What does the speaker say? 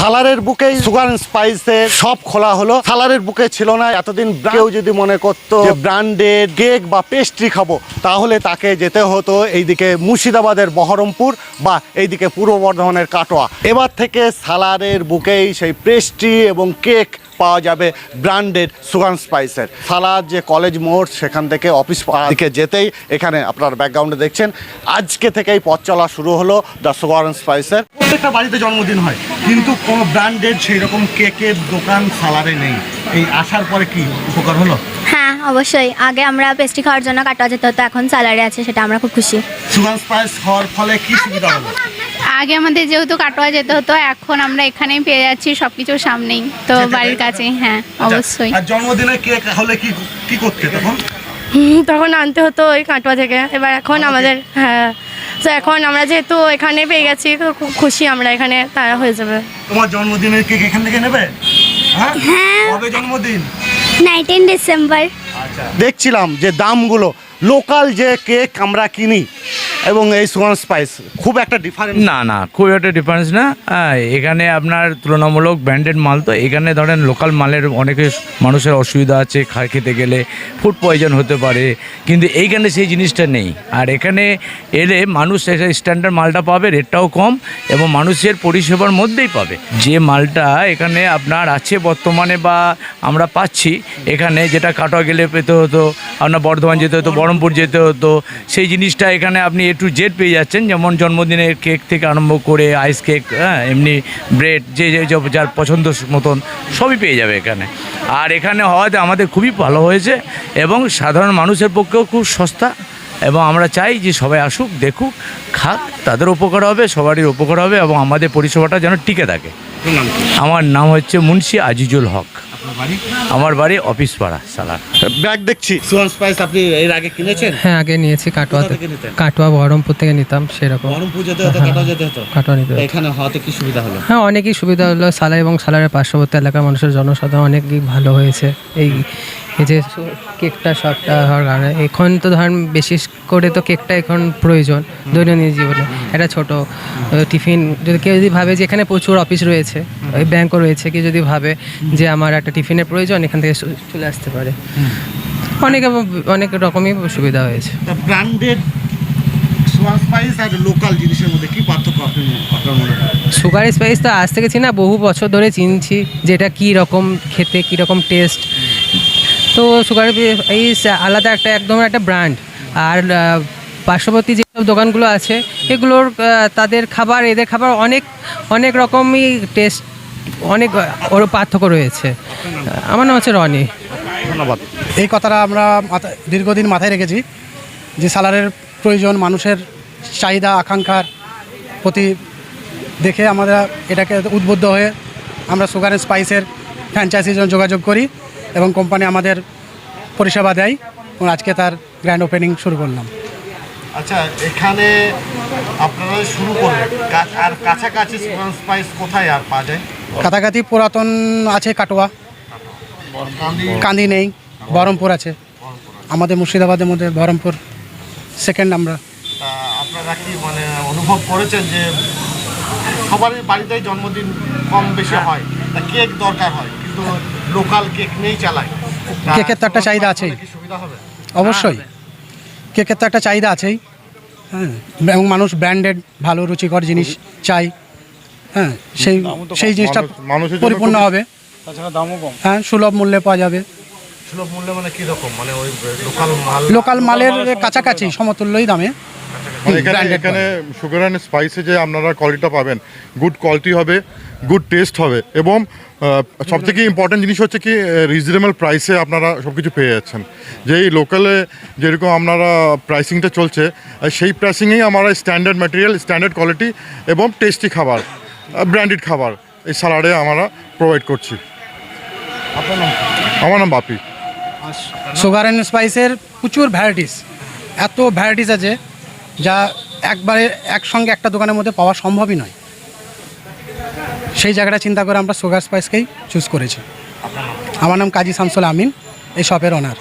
সালারের বুকেই sugar স্পাইসের সব খোলা হলো। সালারের বুকে ছিল না এতদিন কেউ যদি মনে করতো ব্র্যান্ডেড কেক বা পেস্ট্রি খাব তাহলে তাকে যেতে হতো এইদিকে মুর্শিদাবাদের বহরমপুর বা এইদিকে পূর্ব বর্ধমানের কাটোয়া। এবার থেকে সালারের বুকেই সেই পেস্ট্রি এবং কেক পাওয়া যাবে ব্র্যান্ডেড সুগান স্পাইসের সালাদ যে কলেজ মোড় সেখান থেকে অফিস দিকে যেতেই এখানে আপনার ব্যাকগ্রাউন্ডে দেখছেন। আজকে থেকেই পথ চলা শুরু হলো দ্য সুগার স্পাইসের প্রত্যেকটা বাড়িতে জন্মদিন হয়। কিন্তু কোনো ব্র্যান্ডেড সেই রকম কেকের দোকান সালারে নেই। এই আসার পরে কি উপকার হলো? হ্যাঁ অবশ্যই। আগে আমরা পেস্ট্রি খাওয়ার জন্য কাটোয়া যেতে হতো এখন স্যালারি আছে সেটা আমরা খুব খুশি। সুগার স্পাইস হওয়ার ফলে কি সুবিধা হলো? আগে আমাদের যেহেতু কাটোয়া যেতে হতো এখন আমরা এখানেই পেয়ে যাচ্ছি সব কিছুর সামনেই তো বাড়ির কাছেই হ্যাঁ অবশ্যই। আর জন্মদিনে কেক হলে কি কি করতে তখন? তখন আনতে হতো ওই কাটোয়া থেকে। এবার এখন আমাদের হ্যাঁ তো এখন আমরা যেহেতু এখানে পেয়ে গেছি তো খুব খুশি আমরা এখানে তারা হয়ে যাবে। তোমার জন্মদিনের কেক এখান থেকে নেবে? হ্যাঁ? কবে জন্মদিন? নাইনটিন ডিসেম্বর দেখছিলাম যে দামগুলো লোকাল যে কেক আমরা কিনি এবং এই সুগার স্পাইস, খুব একটা ডিফারেন্স না না, খুব একটা ডিফারেন্স না। এখানে আপনার তুলনামূলক ব্র্যান্ডেড মাল তো, এখানে ধরেন লোকাল মালের অনেকে মানুষের অসুবিধা আছে খা খেতে গেলে ফুড পয়জন হতে পারে, কিন্তু এইখানে সেই জিনিসটা নেই। আর এখানে এলে মানুষ স্ট্যান্ডার্ড মালটা পাবে রেটটাও কম এবং মানুষের পরিষেবার মধ্যেই পাবে। যে মালটা এখানে আপনার আছে বর্তমানে বা আমরা পাচ্ছি, এখানে যেটা কাটোয়া গেলে পেতে হতো, আপনার বর্ধমান যেতে হতো, বহরমপুর যেতে হতো, সেই জিনিসটা এখানে আপনি এ টু জেড পেয়ে যাচ্ছেন যেমন জন্মদিনের কেক থেকে আরম্ভ করে আইস কেক হ্যাঁ এমনি ব্রেড যে যে যে- যার পছন্দ মতন সবই পেয়ে যাবে এখানে। আর এখানে হওয়াতে আমাদের খুবই ভালো হয়েছে এবং সাধারণ মানুষের পক্ষেও খুব সস্তা এবং আমরা চাই যে সবাই আসুক দেখুক খাক তাদের উপকার হবে সবারই উপকার হবে এবং আমাদের পরিষেবাটা যেন টিকে থাকে। আমার নাম হচ্ছে মুন্সি আজিজুল হক। আমার বাড়ি অফিস পাড়া সালার ব্যাগ দেখছি। সুগার স্পাইস আপনি এর আগে কিনেছেন? হ্যাঁ আগে নিয়েছি কাটোয়া থেকে নিতেন? কাটোয়া বহরমপুর থেকে নিতাম সেরকম। বহরমপুর যেতে হতো কাটা যেতে হতো? কাটোয়া নিতে এখানে হওয়াতে কি সুবিধা হলো? হ্যাঁ অনেকই সুবিধা হলো। সালার এবং সালারের পার্শ্ববর্তী এলাকার মানুষের জনসাধারণ অনেকই ভালো হয়েছে। এই এই যে কেকটা সবটা হওয়ার কারণে। এখন তো ধরেন বিশেষ করে তো কেকটা এখন প্রয়োজন দৈনন্দিন জীবনে। একটা ছোট টিফিন যদি কেউ যদি ভাবে যে এখানে প্রচুর অফিস রয়েছে ওই ব্যাংকও রয়েছে কি যদি ভাবে যে আমার একটা টিফিনের প্রয়োজন এখান থেকে চলে আসতে পারে। অনেক অনেক রকমই সুবিধা হয়েছে। ব্র্যান্ডেড সুগার স্পাইস স্পাইস তো আজ থেকে চিনা বহু বছর ধরে চিনছি যে এটা কী রকম খেতে কী রকম টেস্ট তো সুগার এই আলাদা একটা একদম একটা ব্র্যান্ড আর পার্শ্ববর্তী যেসব দোকানগুলো আছে এগুলোর তাদের খাবার এদের খাবার অনেক অনেক রকমই টেস্ট অনেক ওর পার্থক্য রয়েছে। আমার নাম হচ্ছে রনি। ধন্যবাদ। এই কথাটা আমরা মাথা- দীর্ঘদিন মাথায় রেখেছি যে সালারের প্রয়োজন মানুষের চাহিদা আকাঙ্ক্ষার প্রতি দেখে আমরা এটাকে উদ্বুদ্ধ হয়ে আমরা সুগার অ্যান্ড স্পাইসের ফ্র্যাঞ্চাইজির জন্য যোগাযোগ করি এবং কোম্পানি আমাদের পরিষেবা দেয় এবং আজকে তার গ্র্যান্ড ওপেনিং শুরু করলাম। আচ্ছা এখানে আপনারা শুরু করলেন। আর কাছাকাছি সুগার স্পাইস কোথায় আর পাওয়া যায়? কাছাকাছি পুরাতন আছে কাটোয়া। কান্দি নেই বহরমপুর আছে। আমাদের মুর্শিদাবাদের মধ্যে বহরমপুর সেকেন্ড আমরা আপনারা কি মানে অনুভব করেছেন যে সবারই বাড়িতেই জন্মদিন কম বেশি হয়? কেক দরকার হয় কিন্তু লোকাল কেক নেই চালায়। কেকের তো একটা চাহিদা আছেই। কি সুবিধা হবে? অবশ্যই। কেকের তো একটা চাহিদা আছেই। হ্যাঁ এবং মানুষ ব্র্যান্ডেড ভালো রুচিকর জিনিস চাই হ্যাঁ সেই সেই জিনিসটা মানুষের জন্য পরিপূর্ণ হবে। হ্যাঁ সুলভ মূল্যে পাওয়া যাবে। সুলভ মূল্যে মানে কি রকম? মানে ওই লোকাল মাল লোকাল মালের কাছাকাছি সমতুল্যই দামে। মানে এখানে এখানে সুগার অ্যান্ড স্পাইসে যে আপনারা কোয়ালিটিটা পাবেন গুড কোয়ালিটি হবে গুড টেস্ট হবে এবং সব থেকে ইম্পর্টেন্ট জিনিস হচ্ছে কি রিজনেবল প্রাইসে আপনারা সব কিছু পেয়ে যাচ্ছেন। যেই লোকালে যেরকম আপনারা প্রাইসিংটা চলছে সেই প্রাইসিংয়েই আমরা স্ট্যান্ডার্ড ম্যাটেরিয়াল স্ট্যান্ডার্ড কোয়ালিটি এবং টেস্টি খাবার। ব্র্যান্ডেড খাবার। এই সালাডে আমরা প্রোভাইড করছি। আমার নাম বাপি। সুগার অ্যান্ড স্পাইসের প্রচুর ভ্যারাইটিস এত ভ্যারাইটিস আছে যা একবারে একসঙ্গে একটা দোকানের মধ্যে পাওয়া সম্ভবই নয়। সেই জায়গাটা চিন্তা করে আমরা সুগার স্পাইসকেই চুজ করেছি। আমার নাম কাজী শামসুল আমিন এই শপের ওনার